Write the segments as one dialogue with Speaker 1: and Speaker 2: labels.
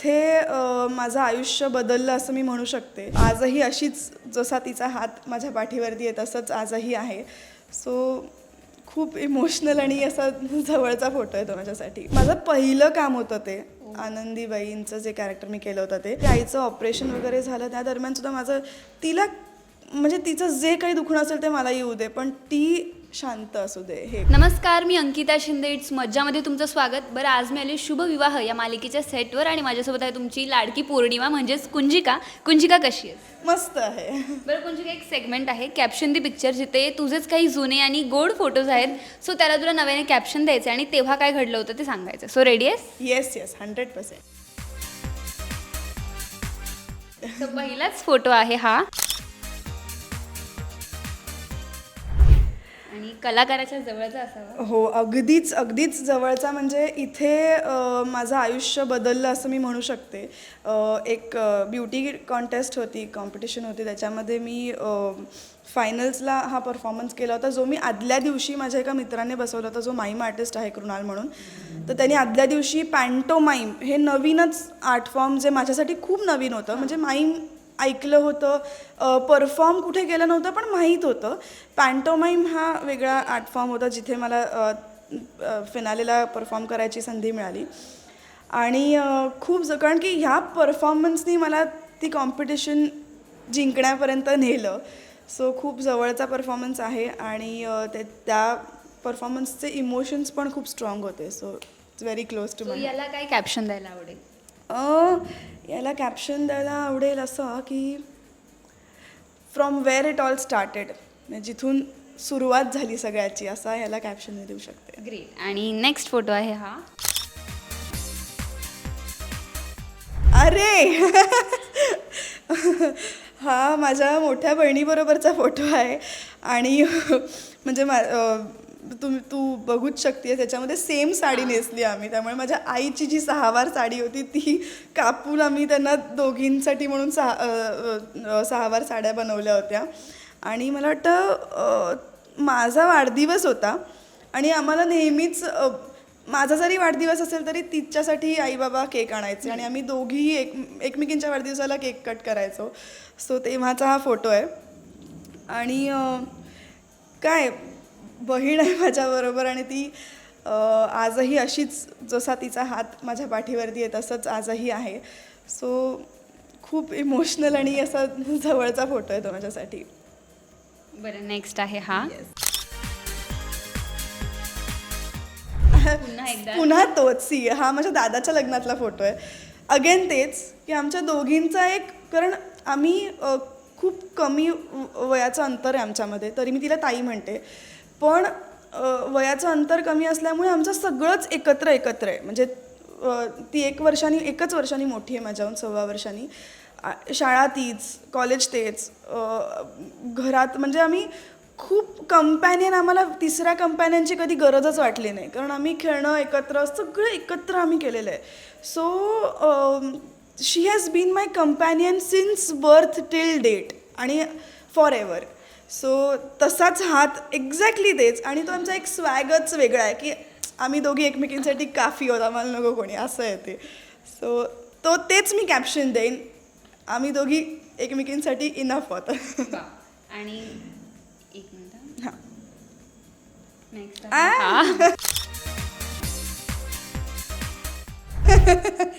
Speaker 1: तिथे माझं आयुष्य बदललं असं मी म्हणू शकते. आजही अशीच जसा तिचा हात माझ्या पाठीवरती आहे तसंच आजही आहे. सो खूप इमोशनल आणि असा जवळचा फोटो आहे तो माझ्यासाठी. माझं पहिलं काम होतं ते आनंदीबाईंचं जे कॅरेक्टर मी केलं होतं ते. ते आईचं ऑपरेशन वगैरे झालं त्या दरम्यान सुद्धा माझं तिला म्हणजे तिचं जे काही दुखणं असेल ते मला येऊ दे पण ती शांत असू दे हे.
Speaker 2: नमस्कार मी अंकिता शिंदे. इट्स मज्जामध्ये तुमचं स्वागत. बरं आज मी आले शुभ विवाह या मालिकेच्या सेटवर आणि माझ्यासोबत आहे तुमची लाडकी पौर्णिमा म्हणजेच कुंजिका. कुंजिका कशी आहे?
Speaker 1: मस्त आहे.
Speaker 2: बरं कुंजिका एक सेगमेंट आहे. कॅप्शन दी पिक्चर जिथे तुझेच काही जुने आणि गोड फोटोज आहेत. सो त्याला तुला नव्याने कॅप्शन द्यायचं आणि तेव्हा काय घडलं होतं ते सांगायचं सो रेडी आहेस?
Speaker 1: Yes yes hundred percent
Speaker 2: So, पहिलाच फोटो आहे हा. आणि कलाकाराच्या जवळचा असावा.
Speaker 1: हो अगदीच अगदीच जवळचा म्हणजे इथे माझं आयुष्य बदललं असं मी म्हणू शकते. एक ब्युटी कॉन्टेस्ट होती कॉम्पिटिशन होती त्याच्यामध्ये मी फायनल्सला हा परफॉर्मन्स केला होता जो मी आदल्या दिवशी माझ्या एका मित्राने बसवला होता जो माईम आर्टिस्ट आहे कृणाल म्हणून. तर त्यांनी आदल्या दिवशी पॅन्टोमाईम हे नवीनच आर्ट फॉर्म जे माझ्यासाठी खूप नवीन होतं म्हणजे माईम ऐकलं होतं. परफॉर्म कुठे केलं नव्हतं पण माहीत होतं. पॅन्टोमाईम हा वेगळा आर्ट फॉर्म होता जिथे मला फिनालेला परफॉर्म करायची संधी मिळाली. आणि खूप ज कारण की ह्या परफॉर्मन्सनी मला ती कॉम्पिटिशन जिंकण्यापर्यंत नेलं. सो खूप जवळचा परफॉर्मन्स आहे आणि ते त्या परफॉर्मन्सचे इमोशन्स पण खूप स्ट्रॉंग होते. So it's very close to
Speaker 2: याला काय कॅप्शन द्यायला आवडेल?
Speaker 1: याला कॅप्शन द्यायला आवडेल असं की from where it all started जिथून सुरुवात झाली सगळ्याची असा याला कॅप्शन मी देऊ शकते.
Speaker 2: ग्रेट आणि नेक्स्ट फोटो आहे हा.
Speaker 1: अरे! हा माझ्या मोठ्या बहिणीबरोबरचा फोटो आहे. आणि म्हणजे मा अ, तू तू बघूच शकते त्याच्यामध्ये सेम साडी नेसली आम्ही. त्यामुळे माझ्या आईची जी सहावार साडी होती ती कापून आम्ही त्यांना दोघींसाठी म्हणून सहा सहावार साड्या बनवल्या होत्या. आणि मला वाटतं माझा वाढदिवस होता. आणि आम्हाला नेहमीच माझा जरी वाढदिवस असेल तरी तिच्यासाठी आई बाबा केक आणायचे. आणि आम्ही दोघीही एक एकमेकींच्या वाढदिवसाला केक कट करायचो. सो तेव्हाचा हा फोटो आहे. आणि काय? बहीण आहे माझ्याबरोबर आणि ती आजही अशीच जसा तिचा हात माझ्या पाठीवरती आहे तसंच आजही आहे. सो खूप इमोशनल आणि असा जवळचा फोटो आहे तो माझ्यासाठी.
Speaker 2: बरं नेक्स्ट आहे हा. पुन्हा एकदा.
Speaker 1: पुन्हा तोच सी हा माझ्या दादाच्या लग्नातला फोटो आहे. अगेन तेच की आमच्या दोघींचा एक कारण आम्ही खूप कमी वयाचं अंतर आहे आमच्यामध्ये तरी मी तिला ताई म्हणते. पण वयाचं अंतर कमी असल्यामुळे आमचं सगळंच एकत्र एकत्र आहे. म्हणजे ती एक वर्षांनी एकच वर्षांनी मोठी आहे माझ्याहून सव्वा वर्षांनी. शाळा तीच कॉलेज तेच घरात म्हणजे आम्ही खूप कंपॅनियन आम्हाला तिसऱ्या कंपॅनियनची कधी गरजच वाटली नाही. कारण आम्ही खेळणं एकत्र सगळं एकत्र आम्ही केलेलं आहे. So she has been my companion since birth till date आणि फॉर एवर सो तसाच हात एक्झॅक्टली तेच. आणि तो आमचा एक स्वॅगच वेगळा आहे की आम्ही दोघी एकमेकींसाठी काफी होत आम्हाला नको कोणी असं आहे ते. सो तो तेच मी कॅप्शन देईन. आम्ही दोघी एकमेकींसाठी इनफ होतं.
Speaker 2: आणि एक मिनिट
Speaker 1: हां.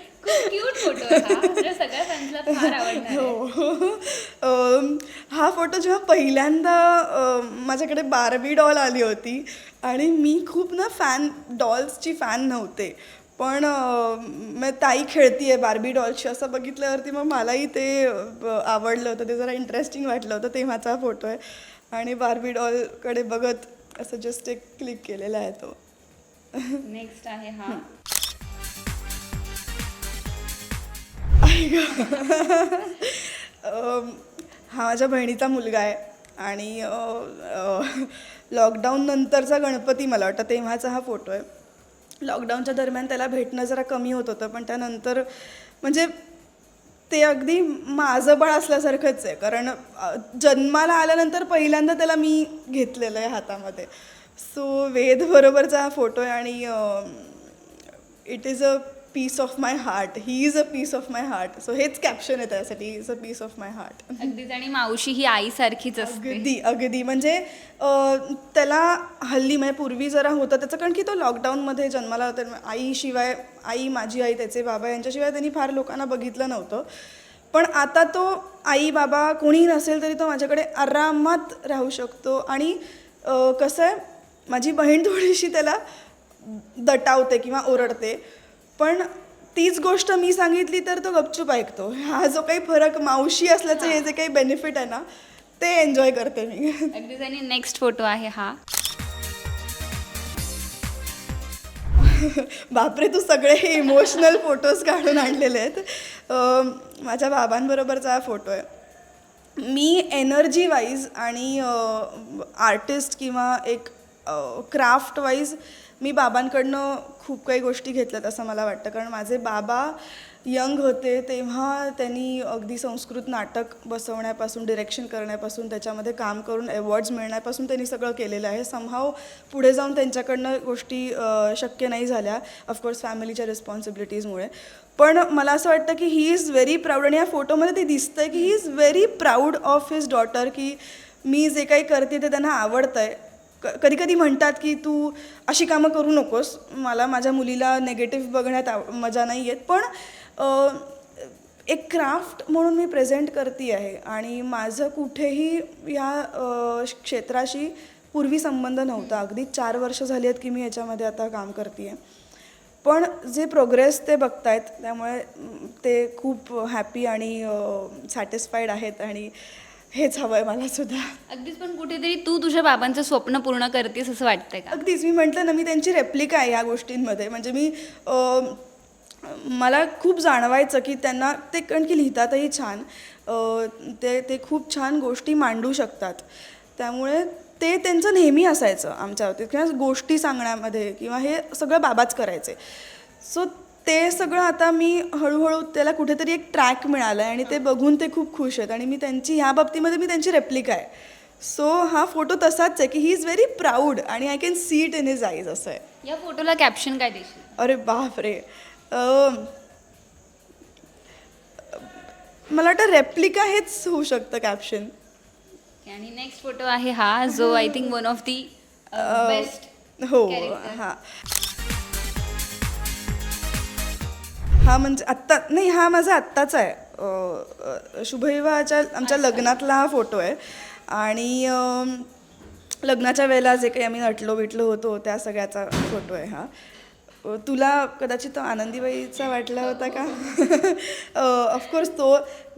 Speaker 2: क्यूट फोटो हा. म्हणजे सगळ्या फॅन्सला फार आवडणार आहे.
Speaker 1: हो. हा फोटो जेव्हा पहिल्यांदा माझ्याकडे बार्बी डॉल आली होती आणि मी खूप ना फॅन डॉल्सची फॅन नव्हते. पण मग ताई खेळती आहे बार्बी डॉलची असं बघितल्यावरती मग मलाही ते आवडलं होतं. ते जरा इंटरेस्टिंग वाटलं होतं तेव्हाचा फोटो आहे. आणि बार्बी डॉलकडे बघत असं जस्ट एक क्लिक केलेला आहे तो.
Speaker 2: नेक्स्ट आहे हा.
Speaker 1: हा माझ्या बहिणीचा मुलगा आहे. आणि लॉकडाऊन नंतरचा गणपती मला वाटतं तेव्हाचा हा फोटो आहे. लॉकडाऊनच्या दरम्यान त्याला भेटणं जरा कमी होत होतं पण त्यानंतर म्हणजे ते अगदी माझं बाळ असल्यासारखंच आहे. कारण जन्माला आल्यानंतर पहिल्यांदा त्याला मी घेतलेलं आहे हातामध्ये. सो वेद बरोबरचा हा फोटो आहे आणि it is a piece of my heart he is a piece of my heart so हेच कॅप्शन आहे त्यासाठी. Is a piece of my heart
Speaker 2: अगदीच. आणि मावशी ही आईसारखीच असते.
Speaker 1: अगदी अगदी. म्हणजे अं, त्याला हल्ली म्हणजे पूर्वी जरा होतं त्याचं. कारण की तो लॉकडाऊनमध्ये जन्माला होता. आईशिवाय आई माझी आई त्याचे बाबा यांच्याशिवाय त्यांनी फार लोकांना बघितलं नव्हतं. पण आता तो आई बाबा कोणीही नसेल तरी तो माझ्याकडे आरामात राहू शकतो. आणि अं, कसं आहे माझी बहीण थोडीशी त्याला दटावते किंवा ओरडते. पण तीच गोष्ट मी सांगितली तर तो गपचूप ऐकतो. हा जो काही फरक मावशी असल्याचं हे जे काही बेनिफिट आहे ना ते एन्जॉय करते मी.
Speaker 2: अगदीच. आणि नेक्स्ट फोटो आहे हा.
Speaker 1: बापरे तू सगळे हे इमोशनल फोटोज काढून आणलेले आहेत. अं, माझ्या बाबांबरोबरचा हा फोटो आहे. मी एनर्जी वाईज आणि आर्टिस्ट किंवा एक क्राफ्ट वाईज मी बाबांकडनं खूप काही गोष्टी घेतल्यात असं मला वाटतं. कारण माझे बाबा यंग होते तेव्हा त्यांनी अगदी संस्कृत नाटक बसवण्यापासून डिरेक्शन करण्यापासून त्याच्यामध्ये काम करून अवॉर्ड्स मिळण्यापासून त्यांनी सगळं केलेलं आहे. समहाव पुढे जाऊन त्यांच्याकडनं गोष्टी शक्य नाही झाल्या ऑफकोर्स फॅमिलीच्या रिस्पॉन्सिबिलिटीजमुळे पण मला असं वाटतं की ही इज व्हेरी प्राऊड आणि या फोटोमध्ये ते दिसतंय की he is very proud of his daughter की मी जे काही करते ते त्यांना आवडतं आहे कधी कधी म्हणतात की तू अशी कामं करू नकोस. मला माझ्या मुलीला नेगेटिव्ह बघण्यात आव मजा नाही येत. पण एक क्राफ्ट म्हणून मी प्रेझेंट करते आहे. आणि माझं कुठेही या क्षेत्राशी पूर्वी संबंध नव्हता. अगदी चार वर्ष झाली आहेत की मी याच्यामध्ये आता काम करते आहे पण जे प्रोग्रेस ते बघतायत त्यामुळे ते खूप हॅपी आणि सॅटिस्फाईड आहेत. आणि हेच हवं आहे मला सुद्धा.
Speaker 2: अगदीच पण कुठेतरी तू तुझ्या बाबांचं स्वप्न पूर्ण करतेस असं वाटतंय का?
Speaker 1: अगदीच मी म्हटलं ना मी त्यांची रेप्लिका आहे ह्या गोष्टींमध्ये. म्हणजे मी अं, मला खूप जाणवायचं की त्यांना ते कारण की लिहितातही छान. अं, ते ते खूप छान गोष्टी मांडू शकतात. त्यामुळे ते त्यांचं नेहमी असायचं आमच्या बाबतीत किंवा गोष्टी सांगण्यामध्ये किंवा हे सगळं बाबाच करायचे. सो ते सगळं आता मी हळूहळू त्याला कुठेतरी एक ट्रॅक मिळाला आहे आणि ते बघून ते खूप खुश आहेत. आणि मी त्यांची ह्या बाबतीमध्ये मी त्यांची रेप्लिका आहे. सो हा फोटो तसाच आहे की ही इज व्हेरी प्राऊड आणि I can see it in his eyes असं आहे.
Speaker 2: या फोटोला कॅप्शन काय देशील?
Speaker 1: अरे बाप रे अं, मला वाटतं रेप्लिका हेच होऊ शकतं कॅप्शन
Speaker 2: आणि नेक्स्ट फोटो आहे हा जो I think one of the best
Speaker 1: हो
Speaker 2: Character.
Speaker 1: हा. हा म्हणजे आत्ता नाही हा माझा आत्ताचा आहे. शुभविवाहाच्या आमच्या लग्नातला हा फोटो आहे. आणि लग्नाच्या वेळेला जे काही आम्ही नटलो बिटलो होतो त्या सगळ्याचा फोटो आहे हा. तुला कदाचित तो आनंदीबाईचा वाटला होता का? ऑफकोर्स तो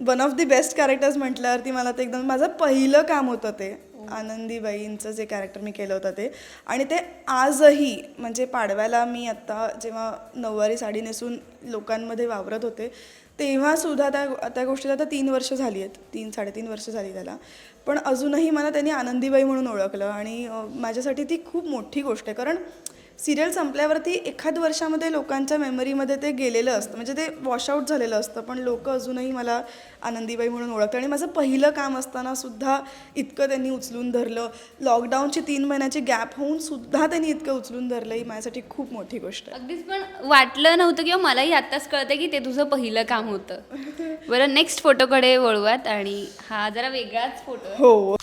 Speaker 1: one of the best characters म्हटल्यावरती मला ते एकदम माझं पहिलं काम होतं ते आनंदीबाईंचं जे कॅरेक्टर मी केलं होतं ते. आणि ते आजही म्हणजे पाडव्याला मी आत्ता जेव्हा नऊवारी साडी नेसून लोकांमध्ये वावरत होते तेव्हासुद्धा त्या त्या गोष्टीला आता तीन वर्ष झाली आहेत. तीन साडेतीन वर्ष झाली त्याला. पण अजूनही मला त्यांनी आनंदीबाई म्हणून ओळखलं आणि माझ्यासाठी ती खूप मोठी गोष्ट आहे. कारण सिरियल संपल्यावरती एखाद वर्षामध्ये लोकांच्या मेमरीमध्ये ते गेलेलं असतं. म्हणजे ते वॉशआउट झालेलं असतं. पण लोक अजूनही मला आनंदीबाई म्हणून ओळखतात. आणि माझं पहिलं काम असताना सुद्धा इतकं त्यांनी उचलून धरलं. लॉकडाऊनची तीन महिन्याची गॅप होऊन सुद्धा त्यांनी इतकं उचलून धरलं. ही माझ्यासाठी खूप मोठी गोष्ट आहे.
Speaker 2: अगदीच पण वाटलं नव्हतं किंवा मलाही आत्ताच कळतं की ते तुझं पहिलं काम होतं. बरं नेक्स्ट फोटोकडे वळूयात आणि हा जरा वेगळाच फोटो
Speaker 1: हो.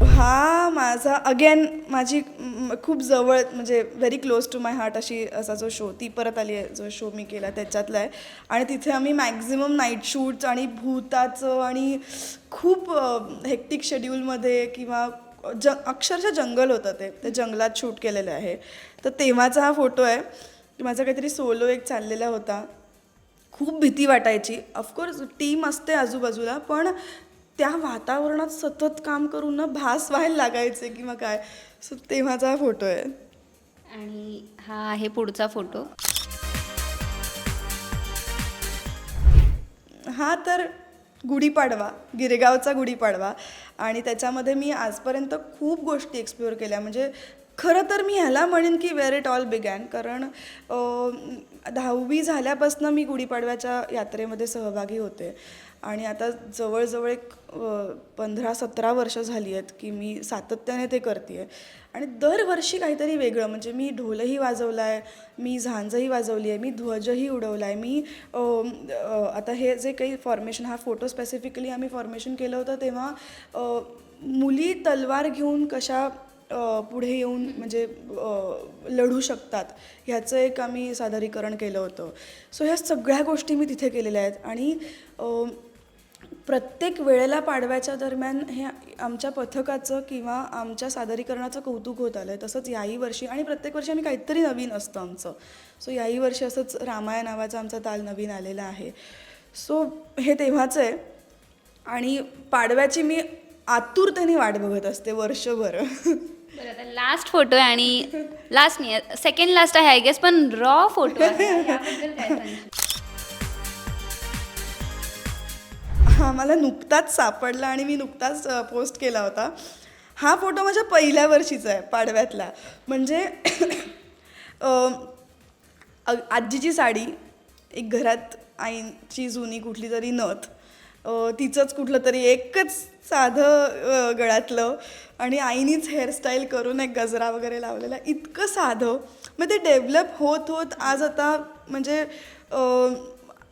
Speaker 1: हा माझा अगेन माझी खूप जवळ म्हणजे very close to my heart अशी असा जो शो ती परत आली आहे जो शो मी केला त्याच्यातला आहे. आणि तिथे आम्ही मॅक्झिमम नाईट शूट्स आणि भूताचं आणि खूप हेक्टिक शेड्यूलमध्ये किंवा ज अक्षरशः जंगल होतं ते ते जंगलात शूट केलेलं आहे. तर तेव्हाचा हा फोटो आहे की माझा काहीतरी सोलो एक चाललेला होता. खूप भीती वाटायची. ऑफकोर्स टीम असते आजूबाजूला पण त्या वातावरणात सतत काम करून ना भास व्हायला लागायचे किंवा काय? सो तेव्हाचा हा फोटो आहे.
Speaker 2: आणि हा आहे पुढचा फोटो
Speaker 1: हा तर गुढीपाडवा गिरेगावचा गुढीपाडवा. आणि त्याच्यामध्ये मी आजपर्यंत खूप गोष्टी एक्सप्लोअर केल्या. म्हणजे खरं तर मी ह्याला म्हणेन की वेअर इट ऑल बिगॅन कारण दहावी झाल्यापासून मी गुढीपाडव्याच्या यात्रेमध्ये सहभागी होते. आणि आता जवळजवळ एक पंधरा सतरा वर्ष झाली आहेत की मी सातत्याने ते करते आहे आणि दरवर्षी काहीतरी वेगळं म्हणजे मी ढोलही वाजवला आहे मी झांजही वाजवली आहे मी ध्वजही उडवला आहे मी आता हे जे काही फॉर्मेशन हा फोटो स्पेसिफिकली आम्ही फॉर्मेशन केलं होतं तेव्हा मुली तलवार घेऊन कशा पुढे येऊन म्हणजे लढू शकतात ह्याचं एक आम्ही सादरीकरण केलं होतं. सो ह्या सगळ्या गोष्टी मी तिथे केलेल्या आहेत. आणि प्रत्येक वेळेला पाडव्याच्या दरम्यान हे आमच्या पथकाचं किंवा आमच्या सादरीकरणाचं कौतुक होत आलं आहे तसंच याही वर्षी आणि प्रत्येक वर्षी आम्ही काहीतरी नवीन असतं आमचं. सो याही वर्षी असंच रामाया नावाचा आमचा ताल नवीन आलेला आहे. सो हे तेव्हाच आहे. आणि पाडव्याची मी आतुरतेने वाट बघत असते वर्षभर.
Speaker 2: बरं आता लास्ट फोटो आहे आणि लास्ट नाही सेकंड लास्ट आहे आय गेस पण रॉ फोटो आहे.
Speaker 1: हा मला नुकताच सापडला आणि मी नुकताच पोस्ट केला होता. हा फोटो माझ्या पहिल्या वर्षीचा आहे पाडव्यातला. म्हणजे आजीची साडी एक घरात आईची जुनी कुठली तरी नथ तिचंच कुठलं तरी एकच साधं गळ्यातलं आणि आईनीच हेअरस्टाईल करून एक गजरा वगैरे लावलेला इतकं साधं. मग ते डेव्हलप होत होत आज आता म्हणजे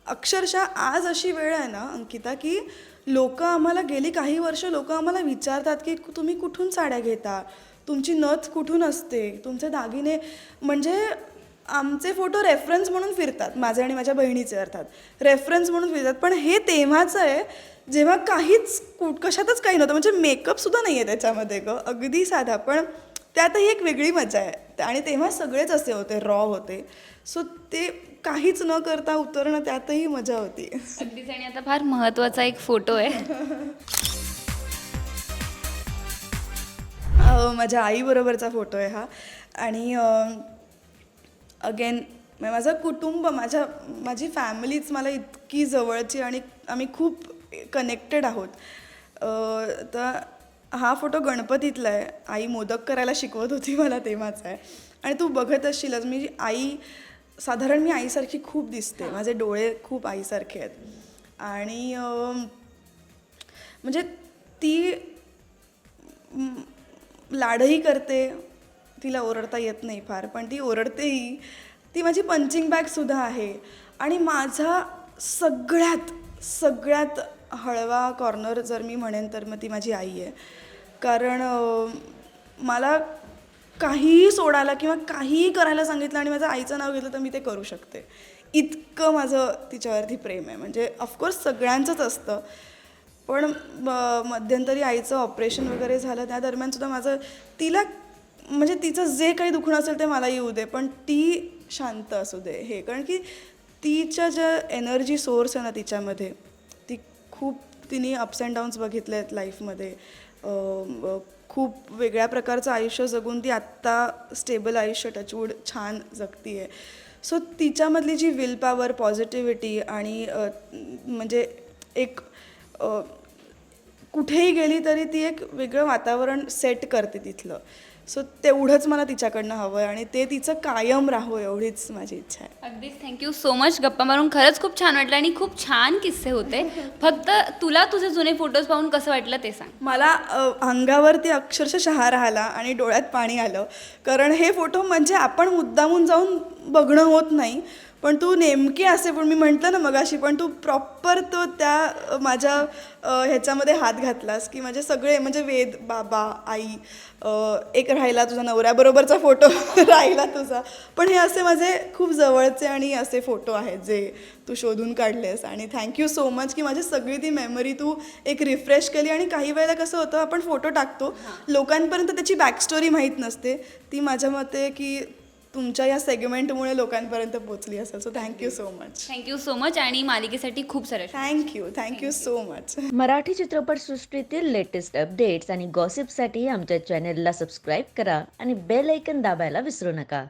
Speaker 1: अक्षरशः आज अशी वेळ आहे ना अंकिता की लोक आम्हाला गेली काही वर्ष लोक आम्हाला विचारतात की तुम्ही कुठून साड्या घेता? तुमची नथ कुठून असते? तुमचे दागिने म्हणजे आमचे फोटो रेफरन्स म्हणून फिरतात माझे आणि माझ्या बहिणीचे अर्थात. रेफरन्स म्हणून फिरतात पण हे तेव्हाचं आहे जेव्हा काहीच कुठ कशातच काही नव्हतं म्हणजे मेकअपसुद्धा नाही आहे त्याच्यामध्ये ग अगदी साधा पण त्यातही एक वेगळी मजा आहे. आणि तेव्हा सगळेच असे होते रॉ होते. सो ते काहीच न करता उतरणं त्यातही मजा होती.
Speaker 2: अगदीच आणि आता फार महत्त्वाचा एक फोटो आहे.
Speaker 1: माझ्या आईबरोबरचा फोटो आहे हा. आणि अगेन माझं कुटुंब माझ्या माझी फॅमिलीच मला इतकी जवळची आणि आम्ही खूप कनेक्टेड आहोत. तर हा फोटो गणपतीतला आहे. आई मोदक करायला शिकवत होती मला तेव्हाच आहे. आणि तू बघत असशीलच मी आई साधारण मी आईसारखी खूप दिसते. माझे डोळे खूप आईसारखे आहेत. आणि म्हणजे ती लाडही करते. तिला ओरडता येत नाही फार पण ती ओरडतेही. ती माझी पंचिंग बॅगसुद्धा आहे. आणि माझा सगळ्यात सगळ्यात हळवा कॉर्नर जर मी म्हणेन तर मग ती माझी आई आहे. कारण मला काहीही सोडायला किंवा काहीही करायला सांगितलं आणि माझं आईचं नाव घेतलं तर मी ते करू शकते. इतकं माझं तिच्यावरती प्रेम आहे. म्हणजे ऑफकोर्स सगळ्यांचंच असतं. पण म- मध्यंतरी आईचं ऑपरेशन वगैरे झालं. त्या दरम्यान सुद्धा माझं तिला म्हणजे तिचं जे काही दुखणं असेल ते मला येऊ दे. पण ती शांत असू दे. हे कारण की तिच्या ज्या एनर्जी सोर्स आहे ना तिच्यामध्ये ती खूप तिने अप्स अँड डाऊन्स बघितले आहेत लाईफमध्ये खूप वेगळ्या प्रकारचं आयुष्य जगून ती आत्ता स्टेबल आयुष्य टचवूड छान जगती आहे सो तिच्यामधली जी विल पॉवर पॉझिटिव्हिटी आणि म्हणजे एक कुठेही गेली तरी ती एक वेगळं वातावरण सेट करते तिथलं. सो तेवढंच मला तिच्याकडनं हवं आहे आणि ते तिचं कायम राहो एवढीच माझी इच्छा आहे.
Speaker 2: अगदीच थँक्यू सो मच गप्पा मारून खरंच खूप छान वाटलं आणि खूप छान किस्से होते. फक्त तुला तुझे जुने फोटोज पाहून कसं वाटलं ते सांग.
Speaker 1: मला अ, अंगावरती अक्षरशः शहार आला आणि डोळ्यात पाणी आलं. कारण हे फोटो म्हणजे आपण मुद्दामून जाऊन बघणं होत नाही. पण तू नेमकी असे पण मी म्हटलं ना मगाशी पण तू प्रॉपर तो त्या माझ्या ह्याच्यामध्ये हात घातलास की माझे सगळे म्हणजे वेद बाबा आई एक राहिला तुझा नवऱ्याबरोबरचा फोटो राहिला तुझा. पण हे असे माझे खूप जवळचे आणि असे फोटो आहेत जे तू शोधून काढलेस. आणि थँक्यू सो मच की माझी सगळी ती मेमरी तू एक रिफ्रेश केली. आणि काही वेळेला कसं होतं आपण फोटो टाकतो. लोकांपर्यंत त्याची बॅकस्टोरी माहीत नसते. ती माझ्या मते की तुमच्या या सेगमेंटमुळे लोकांपर्यंत पोचली असेल. So thank you so much
Speaker 2: thank you so much आणि मालिकेसाठी खूप सारं
Speaker 1: thank you thank you so much
Speaker 3: Marathi चित्रपटसृष्टीतील लेटेस्ट अपडेट्स आणि गॉसिपसाठी आमच्या चॅनेलला सबस्क्राईब करा आणि बेल ऐकन दाबायला विसरू नका.